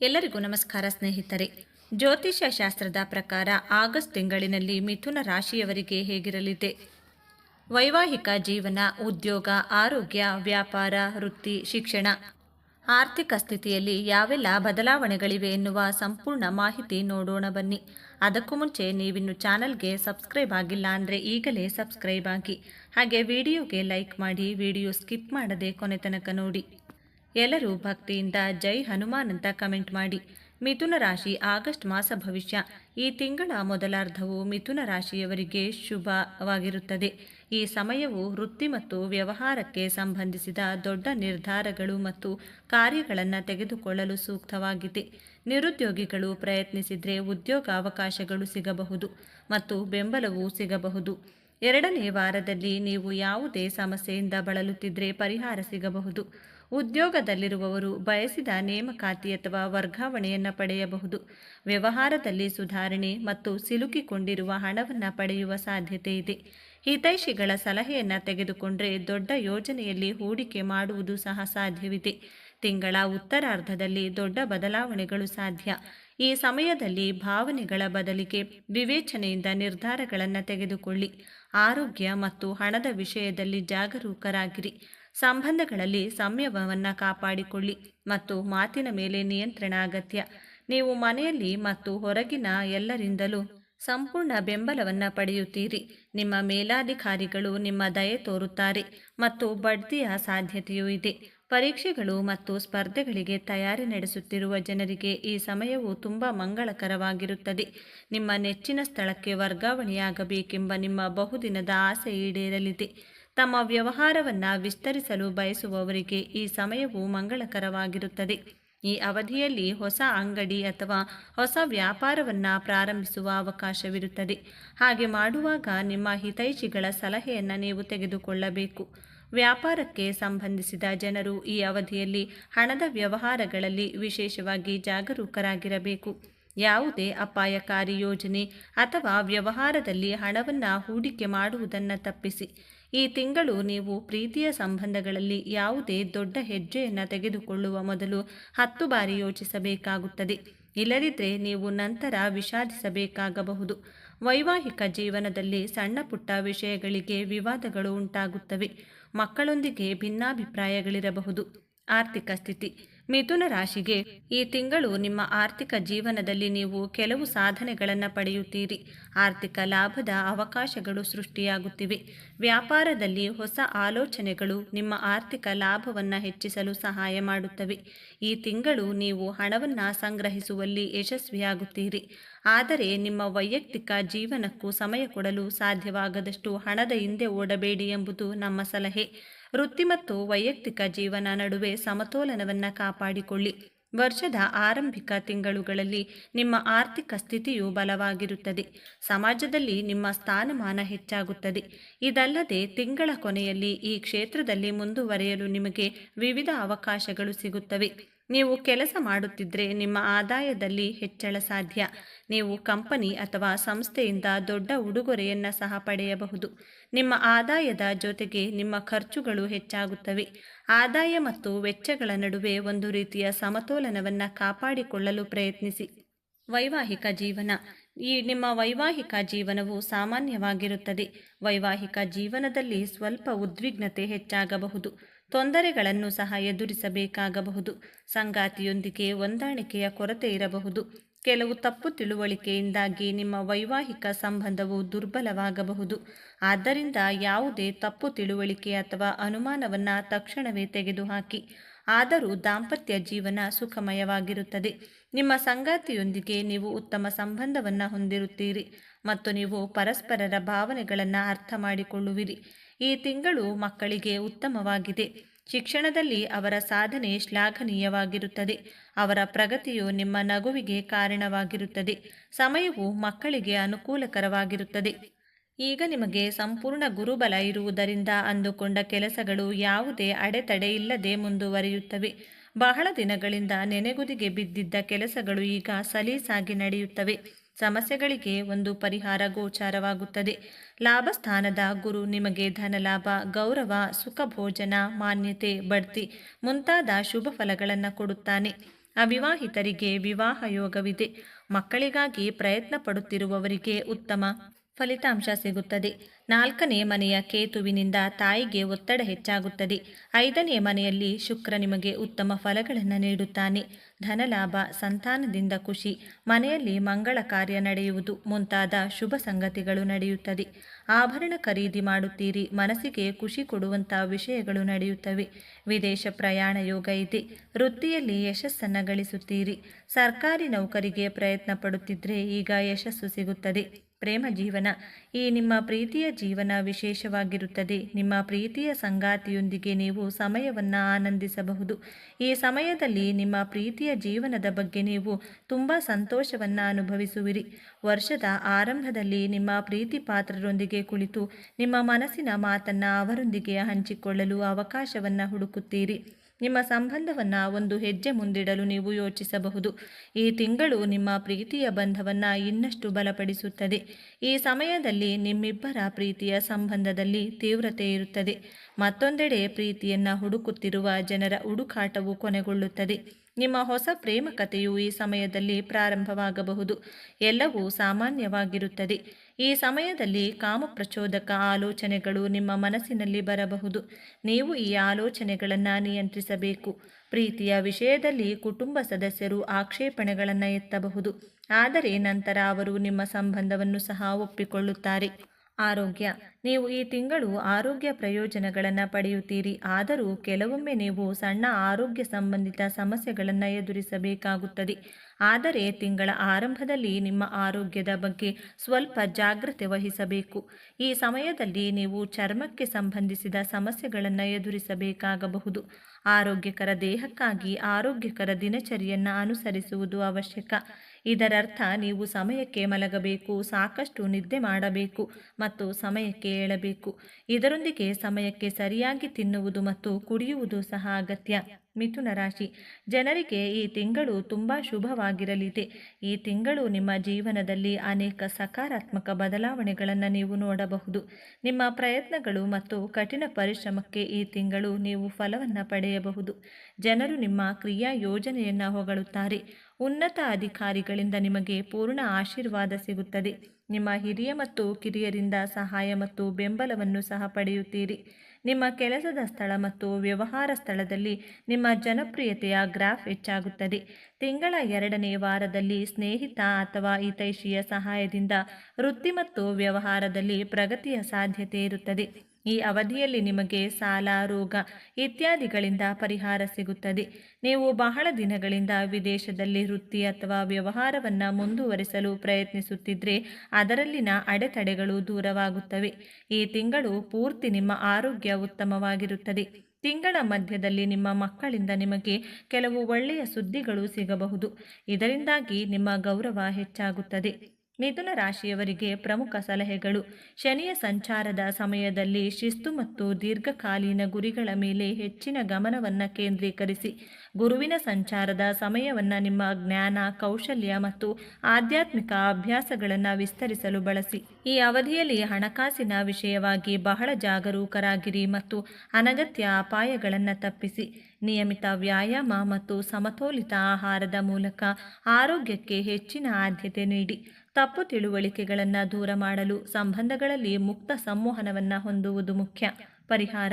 ಎಲ್ಲರಿಗೂ ನಮಸ್ಕಾರ ಸ್ನೇಹಿತರೆ. ಜ್ಯೋತಿಷ್ಯ ಶಾಸ್ತ್ರದ ಪ್ರಕಾರ ಆಗಸ್ಟ್ ತಿಂಗಳಿನಲ್ಲಿ ಮಿಥುನ ರಾಶಿಯವರಿಗೆ ಹೇಗಿರಲಿದೆ? ವೈವಾಹಿಕ ಜೀವನ, ಉದ್ಯೋಗ, ಆರೋಗ್ಯ, ವ್ಯಾಪಾರ, ವೃತ್ತಿ, ಶಿಕ್ಷಣ. ಆರ್ಥಿಕ ಸ್ಥಿತಿಯಲ್ಲಿ ಯಾವೆಲ್ಲ ಬದಲಾವಣೆಗಳಿವೆ ಎನ್ನುವ ಸಂಪೂರ್ಣ ಮಾಹಿತಿ ನೋಡೋಣ ಬನ್ನಿ. ಅದಕ್ಕೂ ಮುಂಚೆ ನೀವಿನ್ನು ಚಾನಲ್ಗೆ ಸಬ್ಸ್ಕ್ರೈಬ್ ಆಗಿಲ್ಲ ಅಂದರೆ ಈಗಲೇ ಸಬ್ಸ್ಕ್ರೈಬ್ ಆಗಿ. ಹಾಗೆ ವಿಡಿಯೋಗೆ ಲೈಕ್ ಮಾಡಿ, ವಿಡಿಯೋ ಸ್ಕಿಪ್ ಮಾಡದೆ ಕೊನೆ ತನಕ ನೋಡಿ. ಎಲ್ಲರೂ ಭಕ್ತಿಯಿಂದ ಜೈ ಹನುಮಾನ್ ಅಂತ ಕಮೆಂಟ್ ಮಾಡಿ. ಮಿಥುನ ರಾಶಿ ಆಗಸ್ಟ್ ಮಾಸ ಭವಿಷ್ಯ. ಈ ತಿಂಗಳ ಮೊದಲಾರ್ಧವು ಮಿಥುನ ರಾಶಿಯವರಿಗೆ ಶುಭವಾಗಿರುತ್ತದೆ. ಈ ಸಮಯವು ವೃತ್ತಿ ಮತ್ತು ವ್ಯವಹಾರಕ್ಕೆ ಸಂಬಂಧಿಸಿದ ದೊಡ್ಡ ನಿರ್ಧಾರಗಳು ಮತ್ತು ಕಾರ್ಯಗಳನ್ನು ತೆಗೆದುಕೊಳ್ಳಲು ಸೂಕ್ತವಾಗಿದೆ. ನಿರುದ್ಯೋಗಿಗಳು ಪ್ರಯತ್ನಿಸಿದರೆ ಉದ್ಯೋಗ ಅವಕಾಶಗಳು ಸಿಗಬಹುದು ಮತ್ತು ಬೆಂಬಲವೂ ಸಿಗಬಹುದು. ಎರಡನೇ ವಾರದಲ್ಲಿ ನೀವು ಯಾವುದೇ ಸಮಸ್ಯೆಯಿಂದ ಬಳಲುತ್ತಿದ್ದರೆ ಪರಿಹಾರ ಸಿಗಬಹುದು. ಉದ್ಯೋಗದಲ್ಲಿರುವವರು ಬಯಸಿದ ನೇಮಕಾತಿ ಅಥವಾ ವರ್ಗಾವಣೆಯನ್ನು ಪಡೆಯಬಹುದು. ವ್ಯವಹಾರದಲ್ಲಿ ಸುಧಾರಣೆ ಮತ್ತು ಸಿಲುಕಿಕೊಂಡಿರುವ ಹಣವನ್ನು ಪಡೆಯುವ ಸಾಧ್ಯತೆ ಇದೆ. ಹಿತೈಷಿಗಳ ಸಲಹೆಯನ್ನು ತೆಗೆದುಕೊಂಡರೆ ದೊಡ್ಡ ಯೋಜನೆಯಲ್ಲಿ ಹೂಡಿಕೆ ಮಾಡುವುದು ಸಹ ಸಾಧ್ಯವಿದೆ. ತಿಂಗಳ ಉತ್ತರಾರ್ಧದಲ್ಲಿ ದೊಡ್ಡ ಬದಲಾವಣೆಗಳು ಸಾಧ್ಯ. ಈ ಸಮಯದಲ್ಲಿ ಭಾವನೆಗಳ ಬದಲಿಗೆ ವಿವೇಚನೆಯಿಂದ ನಿರ್ಧಾರಗಳನ್ನು ತೆಗೆದುಕೊಳ್ಳಿ. ಆರೋಗ್ಯ ಮತ್ತು ಹಣದ ವಿಷಯದಲ್ಲಿ ಜಾಗರೂಕರಾಗಿರಿ. ಸಂಬಂಧಗಳಲ್ಲಿ ಸಂಯಮವನ್ನು ಕಾಪಾಡಿಕೊಳ್ಳಿ ಮತ್ತು ಮಾತಿನ ಮೇಲೆ ನಿಯಂತ್ರಣ ಅಗತ್ಯ. ನೀವು ಮನೆಯಲ್ಲಿ ಮತ್ತು ಹೊರಗಿನ ಎಲ್ಲರಿಂದಲೂ ಸಂಪೂರ್ಣ ಬೆಂಬಲವನ್ನು ಪಡೆಯುತ್ತೀರಿ. ನಿಮ್ಮ ಮೇಲಾಧಿಕಾರಿಗಳು ನಿಮ್ಮ ದಯೆ ತೋರುತ್ತಾರೆ ಮತ್ತು ಬಡ್ತಿಯ ಸಾಧ್ಯತೆಯೂ ಇದೆ. ಪರೀಕ್ಷೆಗಳು ಮತ್ತು ಸ್ಪರ್ಧೆಗಳಿಗೆ ತಯಾರಿ ನಡೆಸುತ್ತಿರುವ ಜನರಿಗೆ ಈ ಸಮಯವು ತುಂಬ ಮಂಗಳಕರವಾಗಿರುತ್ತದೆ. ನಿಮ್ಮ ನೆಚ್ಚಿನ ಸ್ಥಳಕ್ಕೆ ವರ್ಗಾವಣೆಯಾಗಬೇಕೆಂಬ ನಿಮ್ಮ ಬಹುದಿನದ ಆಸೆ ಈಡೇರಲಿದೆ. ತಮ್ಮ ವ್ಯವಹಾರವನ್ನು ವಿಸ್ತರಿಸಲು ಬಯಸುವವರಿಗೆ ಈ ಸಮಯವು ಮಂಗಳಕರವಾಗಿರುತ್ತದೆ. ಈ ಅವಧಿಯಲ್ಲಿ ಹೊಸ ಅಂಗಡಿ ಅಥವಾ ಹೊಸ ವ್ಯಾಪಾರವನ್ನು ಪ್ರಾರಂಭಿಸುವ ಅವಕಾಶವಿರುತ್ತದೆ. ಹಾಗೆ ಮಾಡುವಾಗ ನಿಮ್ಮ ಹಿತೈಷಿಗಳ ಸಲಹೆಯನ್ನು ನೀವು ತೆಗೆದುಕೊಳ್ಳಬೇಕು. ವ್ಯಾಪಾರಕ್ಕೆ ಸಂಬಂಧಿಸಿದ ಜನರು ಈ ಅವಧಿಯಲ್ಲಿ ಹಣದ ವ್ಯವಹಾರಗಳಲ್ಲಿ ವಿಶೇಷವಾಗಿ ಜಾಗರೂಕರಾಗಿರಬೇಕು. ಯಾವುದೇ ಅಪಾಯಕಾರಿ ಯೋಜನೆ ಅಥವಾ ವ್ಯವಹಾರದಲ್ಲಿ ಹಣವನ್ನು ಹೂಡಿಕೆ ಮಾಡುವುದನ್ನು ತಪ್ಪಿಸಿ. ಈ ತಿಂಗಳು ನೀವು ಪ್ರೀತಿಯ ಸಂಬಂಧಗಳಲ್ಲಿ ಯಾವುದೇ ದೊಡ್ಡ ಹೆಜ್ಜೆಯನ್ನು ತೆಗೆದುಕೊಳ್ಳುವ ಮೊದಲು ಹತ್ತು ಬಾರಿ ಯೋಚಿಸಬೇಕಾಗುತ್ತದೆ. ಇಲ್ಲದಿದ್ದರೆ ನೀವು ನಂತರ ವಿಷಾದಿಸಬೇಕಾಗಬಹುದು. ವೈವಾಹಿಕ ಜೀವನದಲ್ಲಿ ಸಣ್ಣ ಪುಟ್ಟ ವಿಷಯಗಳಿಗೆ ವಿವಾದಗಳು ಉಂಟಾಗುತ್ತವೆ. ಮಕ್ಕಳೊಂದಿಗೆ ಭಿನ್ನಾಭಿಪ್ರಾಯಗಳಿರಬಹುದು. ಆರ್ಥಿಕ ಸ್ಥಿತಿ. ಮಿಥುನ ರಾಶಿಗೆ ಈ ತಿಂಗಳು ನಿಮ್ಮ ಆರ್ಥಿಕ ಜೀವನದಲ್ಲಿ ನೀವು ಕೆಲವು ಸಾಧನೆಗಳನ್ನು ಪಡೆಯುತ್ತೀರಿ. ಆರ್ಥಿಕ ಲಾಭದ ಅವಕಾಶಗಳು ಸೃಷ್ಟಿಯಾಗುತ್ತಿವೆ. ವ್ಯಾಪಾರದಲ್ಲಿ ಹೊಸ ಆಲೋಚನೆಗಳು ನಿಮ್ಮ ಆರ್ಥಿಕ ಲಾಭವನ್ನು ಹೆಚ್ಚಿಸಲು ಸಹಾಯ ಮಾಡುತ್ತವೆ. ಈ ತಿಂಗಳು ನೀವು ಹಣವನ್ನು ಸಂಗ್ರಹಿಸುವಲ್ಲಿ ಯಶಸ್ವಿಯಾಗುತ್ತೀರಿ. ಆದರೆ ನಿಮ್ಮ ವೈಯಕ್ತಿಕ ಜೀವನಕ್ಕೂ ಸಮಯ ಕೊಡಲು ಸಾಧ್ಯವಾಗದಷ್ಟು ಹಣದ ಹಿಂದೆ ಓಡಬೇಡಿ ಎಂಬುದು ನಮ್ಮ ಸಲಹೆ. ವೃತ್ತಿ ಮತ್ತು ವೈಯಕ್ತಿಕ ಜೀವನ ನಡುವೆ ಸಮತೋಲನವನ್ನು ಕಾಪಾಡಿಕೊಳ್ಳಿ. ವರ್ಷದ ಆರಂಭಿಕ ತಿಂಗಳುಗಳಲ್ಲಿ ನಿಮ್ಮ ಆರ್ಥಿಕ ಸ್ಥಿತಿಯು ಬಲವಾಗಿರುತ್ತದೆ. ಸಮಾಜದಲ್ಲಿ ನಿಮ್ಮ ಸ್ಥಾನಮಾನ ಹೆಚ್ಚಾಗುತ್ತದೆ. ಇದಲ್ಲದೆ ತಿಂಗಳ ಕೊನೆಯಲ್ಲಿ ಈ ಕ್ಷೇತ್ರದಲ್ಲಿ ಮುಂದುವರೆಯಲು ನಿಮಗೆ ವಿವಿಧ ಅವಕಾಶಗಳು ಸಿಗುತ್ತವೆ. ನೀವು ಕೆಲಸ ಮಾಡುತ್ತಿದ್ದರೆ ನಿಮ್ಮ ಆದಾಯದಲ್ಲಿ ಹೆಚ್ಚಳ ಸಾಧ್ಯ. ನೀವು ಕಂಪನಿ ಅಥವಾ ಸಂಸ್ಥೆಯಿಂದ ದೊಡ್ಡ ಉಡುಗೊರೆಯನ್ನು ಸಹ ಪಡೆಯಬಹುದು. ನಿಮ್ಮ ಆದಾಯದ ಜೊತೆಗೆ ನಿಮ್ಮ ಖರ್ಚುಗಳು ಹೆಚ್ಚಾಗುತ್ತವೆ. ಆದಾಯ ಮತ್ತು ವೆಚ್ಚಗಳ ನಡುವೆ ಒಂದು ರೀತಿಯ ಸಮತೋಲನವನ್ನು ಕಾಪಾಡಿಕೊಳ್ಳಲು ಪ್ರಯತ್ನಿಸಿ. ವೈವಾಹಿಕ ಜೀವನ. ಈ ನಿಮ್ಮ ವೈವಾಹಿಕ ಜೀವನವು ಸಾಮಾನ್ಯವಾಗಿರುತ್ತದೆ. ವೈವಾಹಿಕ ಜೀವನದಲ್ಲಿ ಸ್ವಲ್ಪ ಉದ್ವಿಗ್ನತೆ ಹೆಚ್ಚಾಗಬಹುದು. ತೊಂದರೆಗಳನ್ನು ಸಹ ಎದುರಿಸಬೇಕಾಗಬಹುದು. ಸಂಗಾತಿಯೊಂದಿಗೆ ಹೊಂದಾಣಿಕೆಯ ಕೊರತೆ ಇರಬಹುದು. ಕೆಲವು ತಪ್ಪು ತಿಳುವಳಿಕೆಯಿಂದಾಗಿ ನಿಮ್ಮ ವೈವಾಹಿಕ ಸಂಬಂಧವು ದುರ್ಬಲವಾಗಬಹುದು. ಆದ್ದರಿಂದ ಯಾವುದೇ ತಪ್ಪು ತಿಳುವಳಿಕೆ ಅಥವಾ ಅನುಮಾನವನ್ನು ತಕ್ಷಣವೇ ತೆಗೆದುಹಾಕಿ. ಆದರೂ ದಾಂಪತ್ಯ ಜೀವನ ಸುಖಮಯವಾಗಿರುತ್ತದೆ. ನಿಮ್ಮ ಸಂಗಾತಿಯೊಂದಿಗೆ ನೀವು ಉತ್ತಮ ಸಂಬಂಧವನ್ನು ಹೊಂದಿರುತ್ತೀರಿ ಮತ್ತು ನೀವು ಪರಸ್ಪರರ ಭಾವನೆಗಳನ್ನು ಅರ್ಥ ಮಾಡಿಕೊಳ್ಳುವಿರಿ. ಈ ತಿಂಗಳು ಮಕ್ಕಳಿಗೆ ಉತ್ತಮವಾಗಿದೆ. ಶಿಕ್ಷಣದಲ್ಲಿ ಅವರ ಸಾಧನೆ ಶ್ಲಾಘನೀಯವಾಗಿರುತ್ತದೆ. ಅವರ ಪ್ರಗತಿಯು ನಿಮ್ಮ ನಗುವಿಗೆ ಕಾರಣವಾಗಿರುತ್ತದೆ. ಸಮಯವು ಮಕ್ಕಳಿಗೆ ಅನುಕೂಲಕರವಾಗಿರುತ್ತದೆ. ಈಗ ನಿಮಗೆ ಸಂಪೂರ್ಣ ಗುರುಬಲ ಇರುವುದರಿಂದ ಅಂದುಕೊಂಡ ಕೆಲಸಗಳು ಯಾವುದೇ ಅಡೆತಡೆ ಇಲ್ಲದೆ ಮುಂದುವರಿಯುತ್ತವೆ. ಬಹಳ ದಿನಗಳಿಂದ ನೆನೆಗುದಿಗೆ ಬಿದ್ದಿದ್ದ ಕೆಲಸಗಳು ಈಗ ಸಲೀಸಾಗಿ ನಡೆಯುತ್ತವೆ. ಸಮಸ್ಯೆಗಳಿಗೆ ಒಂದು ಪರಿಹಾರ ಗೋಚಾರವಾಗುತ್ತದೆ. ಲಾಭಸ್ಥಾನದ ಗುರು ನಿಮಗೆ ಧನಲಾಭ ಗೌರವ, ಸುಖ ಭೋಜನ, ಮಾನ್ಯತೆ, ಬಡ್ತಿ ಮುಂತಾದ ಶುಭ ಫಲಗಳನ್ನು ಕೊಡುತ್ತಾನೆ. ಅವಿವಾಹಿತರಿಗೆ ವಿವಾಹ ಯೋಗವಿದೆ. ಮಕ್ಕಳಿಗಾಗಿ ಪ್ರಯತ್ನ ಪಡುತ್ತಿರುವವರಿಗೆ ಉತ್ತಮ ಫಲಿತಾಂಶ ಸಿಗುತ್ತದೆ. ನಾಲ್ಕನೇ ಮನೆಯ ಕೇತುವಿನಿಂದ ತಾಯಿಗೆ ಒತ್ತಡ ಹೆಚ್ಚಾಗುತ್ತದೆ. ಐದನೇ ಮನೆಯಲ್ಲಿ ಶುಕ್ರ ನಿಮಗೆ ಉತ್ತಮ ಫಲಗಳನ್ನು ನೀಡುತ್ತಾನೆ. ಧನಲಾಭ, ಸಂತಾನದಿಂದ ಖುಷಿ, ಮನೆಯಲ್ಲಿ ಮಂಗಳ ಕಾರ್ಯ ನಡೆಯುವುದು ಮುಂತಾದ ಶುಭ ಸಂಗತಿಗಳು ನಡೆಯುತ್ತದೆ. ಆಭರಣ ಖರೀದಿ ಮಾಡುತ್ತೀರಿ, ಮನಸ್ಸಿಗೆ ಖುಷಿ ಕೊಡುವಂಥ ವಿಷಯಗಳು ನಡೆಯುತ್ತವೆ. ವಿದೇಶ ಪ್ರಯಾಣ ಯೋಗ ಇದೆ. ವೃತ್ತಿಯಲ್ಲಿ ಯಶಸ್ಸನ್ನು ಗಳಿಸುತ್ತೀರಿ. ಸರ್ಕಾರಿ ನೌಕರಿಗೆ ಪ್ರಯತ್ನ ಪಡುತ್ತಿದ್ದರೆ ಈಗ ಯಶಸ್ಸು ಸಿಗುತ್ತದೆ. ಪ್ರೇಮ ಜೀವನ. ಈ ನಿಮ್ಮ ಪ್ರೀತಿಯ ಜೀವನ ವಿಶೇಷವಾಗಿರುತ್ತದೆ. ನಿಮ್ಮ ಪ್ರೀತಿಯ ಸಂಗಾತಿಯೊಂದಿಗೆ ನೀವು ಸಮಯವನ್ನು ಆನಂದಿಸಬಹುದು. ಈ ಸಮಯದಲ್ಲಿ ನಿಮ್ಮ ಪ್ರೀತಿಯ ಜೀವನದ ಬಗ್ಗೆ ನೀವು ತುಂಬ ಸಂತೋಷವನ್ನು ಅನುಭವಿಸುವಿರಿ. ವರ್ಷದ ಆರಂಭದಲ್ಲಿ ನಿಮ್ಮ ಪ್ರೀತಿ ಪಾತ್ರರೊಂದಿಗೆ ಕುಳಿತು ನಿಮ್ಮ ಮನಸ್ಸಿನ ಮಾತನ್ನು ಅವರೊಂದಿಗೆ ಹಂಚಿಕೊಳ್ಳಲು ಅವಕಾಶವನ್ನು ಹುಡುಕುತ್ತೀರಿ. ನಿಮ್ಮ ಸಂಬಂಧವನ್ನು ಒಂದು ಹೆಜ್ಜೆ ಮುಂದಿಡಲು ನೀವು ಯೋಚಿಸಬಹುದು. ಈ ತಿಂಗಳು ನಿಮ್ಮ ಪ್ರೀತಿಯ ಬಂಧವನ್ನು ಇನ್ನಷ್ಟು ಬಲಪಡಿಸುತ್ತದೆ. ಈ ಸಮಯದಲ್ಲಿ ನಿಮ್ಮಿಬ್ಬರ ಪ್ರೀತಿಯ ಸಂಬಂಧದಲ್ಲಿ ತೀವ್ರತೆ ಇರುತ್ತದೆ. ಮತ್ತೊಂದೆಡೆ ಪ್ರೀತಿಯನ್ನು ಹುಡುಕುತ್ತಿರುವ ಜನರ ಹುಡುಕಾಟವು ಕೊನೆಗೊಳ್ಳುತ್ತದೆ. ನಿಮ್ಮ ಹೊಸ ಪ್ರೇಮಕತೆಯು ಈ ಸಮಯದಲ್ಲಿ ಪ್ರಾರಂಭವಾಗಬಹುದು. ಎಲ್ಲವೂ ಸಾಮಾನ್ಯವಾಗಿರುತ್ತದೆ. ಈ ಸಮಯದಲ್ಲಿ ಕಾಮಪ್ರಚೋದಕ ಆಲೋಚನೆಗಳು ನಿಮ್ಮ ಮನಸ್ಸಿನಲ್ಲಿ ಬರಬಹುದು. ನೀವು ಈ ಆಲೋಚನೆಗಳನ್ನು ನಿಯಂತ್ರಿಸಬೇಕು. ಪ್ರೀತಿಯ ವಿಷಯದಲ್ಲಿ ಕುಟುಂಬ ಸದಸ್ಯರು ಆಕ್ಷೇಪಣೆಗಳನ್ನು ಎತ್ತಬಹುದು. ಆದರೆ ನಂತರ ಅವರು ನಿಮ್ಮ ಸಂಬಂಧವನ್ನು ಸಹ ಒಪ್ಪಿಕೊಳ್ಳುತ್ತಾರೆ. ಆರೋಗ್ಯ. ನೀವು ಈ ತಿಂಗಳು ಆರೋಗ್ಯ ಪ್ರಯೋಜನಗಳನ್ನು ಪಡೆಯುತ್ತೀರಿ. ಆದರೂ ಕೆಲವೊಮ್ಮೆ ನೀವು ಸಣ್ಣ ಆರೋಗ್ಯ ಸಂಬಂಧಿತ ಸಮಸ್ಯೆಗಳನ್ನು ಎದುರಿಸಬೇಕಾಗುತ್ತದೆ. ಆದರೆ ತಿಂಗಳ ಆರಂಭದಲ್ಲಿ ನಿಮ್ಮ ಆರೋಗ್ಯದ ಬಗ್ಗೆ ಸ್ವಲ್ಪ ಜಾಗ್ರತೆ ವಹಿಸಬೇಕು. ಈ ಸಮಯದಲ್ಲಿ ನೀವು ಚರ್ಮಕ್ಕೆ ಸಂಬಂಧಿಸಿದ ಸಮಸ್ಯೆಗಳನ್ನು ಎದುರಿಸಬೇಕಾಗಬಹುದು. ಆರೋಗ್ಯಕರ ದೇಹಕ್ಕಾಗಿ ಆರೋಗ್ಯಕರ ದಿನಚರಿಯನ್ನು ಅನುಸರಿಸುವುದು ಅವಶ್ಯಕ. ಇದರರ್ಥ ನೀವು ಸಮಯಕ್ಕೆ ಮಲಗಬೇಕು, ಸಾಕಷ್ಟು ನಿದ್ದೆ ಮಾಡಬೇಕು ಮತ್ತು ಸಮಯಕ್ಕೆ ಏಳಬೇಕು. ಇದರೊಂದಿಗೆ ಸಮಯಕ್ಕೆ ಸರಿಯಾಗಿ ತಿನ್ನುವುದು ಮತ್ತು ಕುಡಿಯುವುದು ಸಹ ಅಗತ್ಯ. ಮಿಥುನ ರಾಶಿ. ಜನರಿಗೆ ಈ ತಿಂಗಳು ತುಂಬ ಶುಭವಾಗಿರಲಿದೆ. ಈ ತಿಂಗಳು ನಿಮ್ಮ ಜೀವನದಲ್ಲಿ ಅನೇಕ ಸಕಾರಾತ್ಮಕ ಬದಲಾವಣೆಗಳನ್ನು ನೀವು ನೋಡಬಹುದು. ನಿಮ್ಮ ಪ್ರಯತ್ನಗಳು ಮತ್ತು ಕಠಿಣ ಪರಿಶ್ರಮಕ್ಕೆ ಈ ತಿಂಗಳು ನೀವು ಫಲವನ್ನು ಪಡೆಯಬಹುದು. ಜನರು ನಿಮ್ಮ ಕ್ರಿಯಾ ಯೋಜನೆಯನ್ನು ಹೊಗಳುತ್ತಾರೆ. ಉನ್ನತ ಅಧಿಕಾರಿಗಳಿಂದ ನಿಮಗೆ ಪೂರ್ಣ ಆಶೀರ್ವಾದ ಸಿಗುತ್ತದೆ. ನಿಮ್ಮ ಹಿರಿಯ ಮತ್ತು ಕಿರಿಯರಿಂದ ಸಹಾಯ ಮತ್ತು ಬೆಂಬಲವನ್ನು ಸಹ ಪಡೆಯುತ್ತೀರಿ. ನಿಮ್ಮ ಕೆಲಸದ ಸ್ಥಳ ಮತ್ತು ವ್ಯವಹಾರ ಸ್ಥಳದಲ್ಲಿ ನಿಮ್ಮ ಜನಪ್ರಿಯತೆಯ ಗ್ರಾಫ್ ಹೆಚ್ಚಾಗುತ್ತದೆ. ತಿಂಗಳ ಎರಡನೇ ವಾರದಲ್ಲಿ ಸ್ನೇಹಿತ ಅಥವಾ ಹಿತೈಷಿಯ ಸಹಾಯದಿಂದ ವೃತ್ತಿ ಮತ್ತು ವ್ಯವಹಾರದಲ್ಲಿ ಪ್ರಗತಿಯ ಸಾಧ್ಯತೆ ಇರುತ್ತದೆ. ಈ ಅವಧಿಯಲ್ಲಿ ನಿಮಗೆ ಸಾಲ, ರೋಗ ಇತ್ಯಾದಿಗಳಿಂದ ಪರಿಹಾರ ಸಿಗುತ್ತದೆ. ನೀವು ಬಹಳ ದಿನಗಳಿಂದ ವಿದೇಶದಲ್ಲಿ ವೃತ್ತಿ ಅಥವಾ ವ್ಯವಹಾರವನ್ನು ಮುಂದುವರಿಸಲು ಪ್ರಯತ್ನಿಸುತ್ತಿದ್ದರೆ ಅದರಲ್ಲಿನ ಅಡೆತಡೆಗಳು ದೂರವಾಗುತ್ತವೆ. ಈ ತಿಂಗಳು ಪೂರ್ತಿ ನಿಮ್ಮ ಆರೋಗ್ಯ ಉತ್ತಮವಾಗಿರುತ್ತದೆ. ತಿಂಗಳ ಮಧ್ಯದಲ್ಲಿ ನಿಮ್ಮ ಮಕ್ಕಳಿಂದ ನಿಮಗೆ ಕೆಲವು ಒಳ್ಳೆಯ ಸುದ್ದಿಗಳು ಸಿಗಬಹುದು. ಇದರಿಂದಾಗಿ ನಿಮ್ಮ ಗೌರವ ಹೆಚ್ಚಾಗುತ್ತದೆ. ಮಿಥುನ ರಾಶಿಯವರಿಗೆ ಪ್ರಮುಖ ಸಲಹೆಗಳು. ಶನಿಯ ಸಂಚಾರದ ಸಮಯದಲ್ಲಿ ಶಿಸ್ತು ಮತ್ತು ದೀರ್ಘಕಾಲೀನ ಗುರಿಗಳ ಮೇಲೆ ಹೆಚ್ಚಿನ ಗಮನವನ್ನು ಕೇಂದ್ರೀಕರಿಸಿ. ಗುರುವಿನ ಸಂಚಾರದ ಸಮಯವನ್ನು ನಿಮ್ಮ ಜ್ಞಾನ, ಕೌಶಲ್ಯ ಮತ್ತು ಆಧ್ಯಾತ್ಮಿಕ ಅಭ್ಯಾಸಗಳನ್ನು ವಿಸ್ತರಿಸಲು ಬಳಸಿ. ಈ ಅವಧಿಯಲ್ಲಿ ಹಣಕಾಸಿನ ವಿಷಯವಾಗಿ ಬಹಳ ಜಾಗರೂಕರಾಗಿರಿ ಮತ್ತು ಅನಗತ್ಯ ಅಪಾಯಗಳನ್ನು ತಪ್ಪಿಸಿ. ನಿಯಮಿತ ವ್ಯಾಯಾಮ ಮತ್ತು ಸಮತೋಲಿತ ಆಹಾರದ ಮೂಲಕ ಆರೋಗ್ಯಕ್ಕೆ ಹೆಚ್ಚಿನ ಆದ್ಯತೆ ನೀಡಿ. ತಪ್ಪು ತಿಳುವಳಿಕೆಗಳನ್ನು ದೂರ ಮಾಡಲು ಸಂಬಂಧಗಳಲ್ಲಿ ಮುಕ್ತ ಸಂವಹನವನ್ನು ಹೊಂದುವುದು ಮುಖ್ಯ. ಪರಿಹಾರ.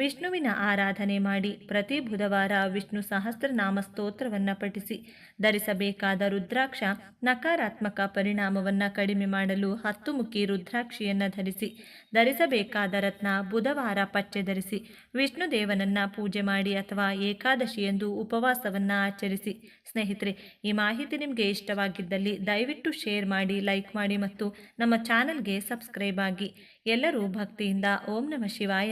ವಿಷ್ಣುವಿನ ಆರಾಧನೆ ಮಾಡಿ ಪ್ರತಿ ಬುಧವಾರ ವಿಷ್ಣು ಸಹಸ್ರನಾಮ ಸ್ತೋತ್ರವನ್ನು ಪಠಿಸಿ. ಧರಿಸಬೇಕಾದ ರುದ್ರಾಕ್ಷ ನಕಾರಾತ್ಮಕ ಪರಿಣಾಮವನ್ನು ಕಡಿಮೆ ಮಾಡಲು ಹತ್ತು ಮುಖಿ ರುದ್ರಾಕ್ಷಿಯನ್ನು ಧರಿಸಿ. ಧರಿಸಬೇಕಾದ ರತ್ನ ಬುಧವಾರ ಪಚ್ಚೆ ಧರಿಸಿ. ವಿಷ್ಣು ದೇವನನ್ನು ಪೂಜೆ ಮಾಡಿ ಅಥವಾ ಏಕಾದಶಿ ಎಂದು ಉಪವಾಸವನ್ನು ಆಚರಿಸಿ. ಸ್ನೇಹಿತರೆ, ಈ ಮಾಹಿತಿ ನಿಮಗೆ ಇಷ್ಟವಾಗಿದ್ದಲ್ಲಿ ದಯವಿಟ್ಟು ಶೇರ್ ಮಾಡಿ, ಲೈಕ್ ಮಾಡಿ ಮತ್ತು ನಮ್ಮ ಚಾನಲ್ಗೆ ಸಬ್ಸ್ಕ್ರೈಬ್ ಆಗಿ. ಎಲ್ಲರೂ ಭಕ್ತಿಯಿಂದ ಓಂ ನಮ ಶಿವಾಯ.